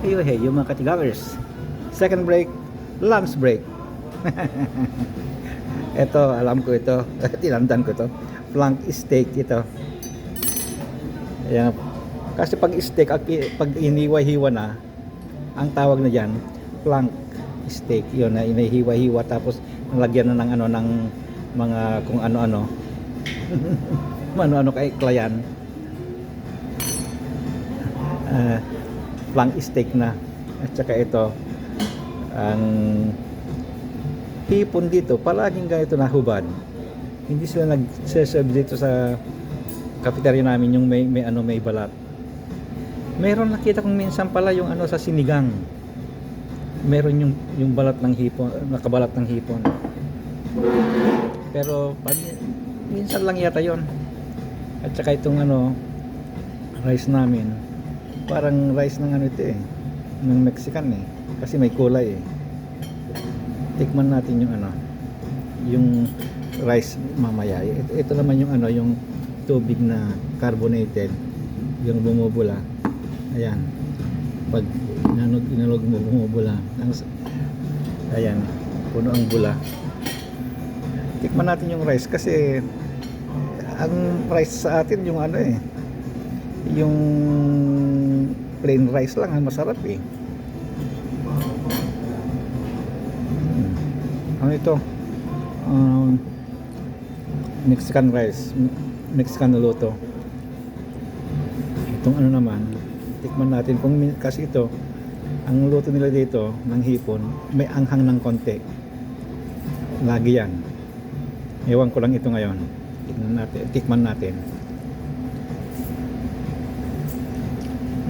Heyo heyo mga katigavers. Second break, lunch break. ito, alam ko ito. Tinandan ko to. Flank steak ito. Ayan. Kasi pag steak, pag iniwa-hiwa na, ang tawag na dyan, flank steak. Yun na inihiwa-hiwa tapos nalagyan na ng ano ng mga kung ano-ano. ano-ano kay klayan. Ah, flank steak na. At saka ito, ang hipon dito, palaging ganito na hubad. Hindi sila nag-serve dito sa cafeteria namin yung may, may ano may balat. Meron nakita kong minsan pala yung ano sa sinigang. Meron yung yung balat ng hipon, nakabalat ng hipon. Pero minsan lang yata yon. At saka itong ano rice namin, parang rice ng ano ito eh, ng Mexican eh. Kasi may kulay eh. Tikman natin yung ano, yung rice mamaya. Ito, ito naman yung ano, yung tubig na carbonated, yung bumubula. Ayan. Pag inanog, inanog mo, bumubula. Ayan, puno ang bula. Tikman natin yung rice kasi ang rice sa atin yung ano eh, yung plain rice lang ang masarap eh. Hmm. Ano ito? Um, Mexican rice, Me- Mexican luto. Itong ano naman, tikman natin kung kasi ito, ang luto nila dito ng hipon, may anghang ng konti. Lagi yan. Ewan ko lang ito ngayon. Tikman natin, tikman natin.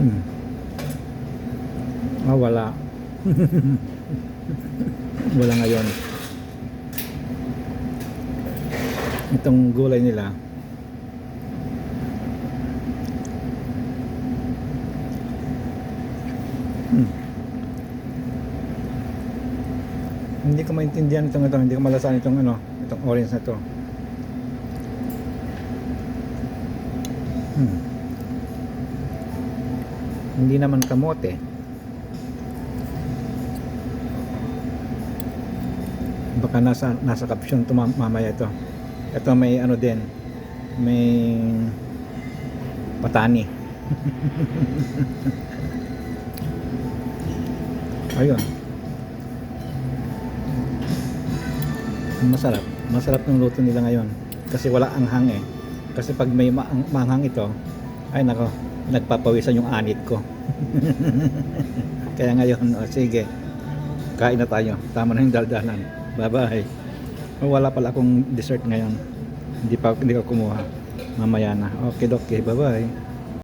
Hmm. Ah, wala. wala ngayon. Itong gulay nila. Hmm. Hindi ko maintindihan itong ito, hindi ko malasan itong ano, itong orange na to. Hmm. Hindi naman kamote. Baka nasa nasa caption to mam- mamaya ito. Ito may ano din. May patani. Ayun. Masarap. Masarap ng luto nila ngayon. Kasi wala anghang eh. Kasi pag may maang- maanghang ito, ay nako, nagpapawisan yung anit ko. Kaya ngayon, o sige, kain na tayo. Tama na yung daldalan. Bye-bye. Oh, wala pala akong dessert ngayon. Hindi pa hindi ko kumuha. Mamaya na. Okay, okay. Bye-bye.